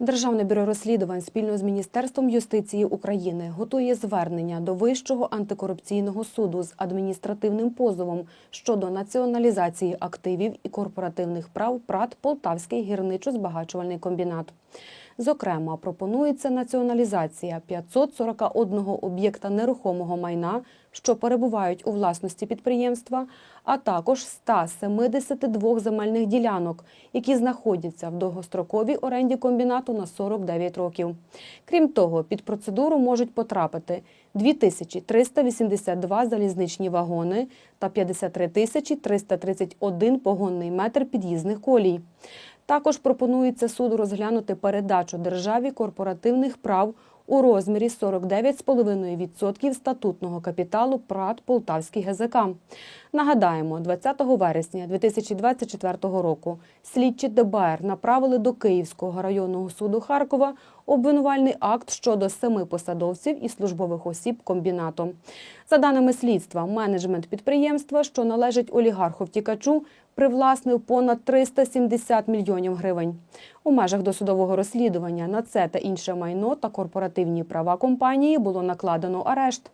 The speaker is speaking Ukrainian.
Державне бюро розслідувань спільно з Міністерством юстиції України готує звернення до Вищого антикорупційного суду з адміністративним позовом щодо націоналізації активів і корпоративних прав ПРАТ Полтавський гірничо-збагачувальний комбінат. Зокрема, пропонується націоналізація 541 об'єкта нерухомого майна, що перебувають у власності підприємства, а також 172 земельних ділянок, які знаходяться в довгостроковій оренді комбінату на 49 років. Крім того, під процедуру можуть потрапити 2382 залізничні вагони та 53 331 погонний метр під'їзних колій. Також пропонується суду розглянути передачу державі корпоративних прав у розмірі 49,5% статутного капіталу ПРАТ Полтавський ГЗК. Нагадаємо, 20 вересня 2024 року слідчі ДБР направили до Київського районного суду Харкова обвинувальний акт щодо семи посадовців і службових осіб комбінату. За даними слідства, менеджмент підприємства, що належить олігарху втікачу, привласнив понад 370 мільйонів гривень. У межах досудового розслідування на це та інше майно та корпоративні права компанії було накладено арешт.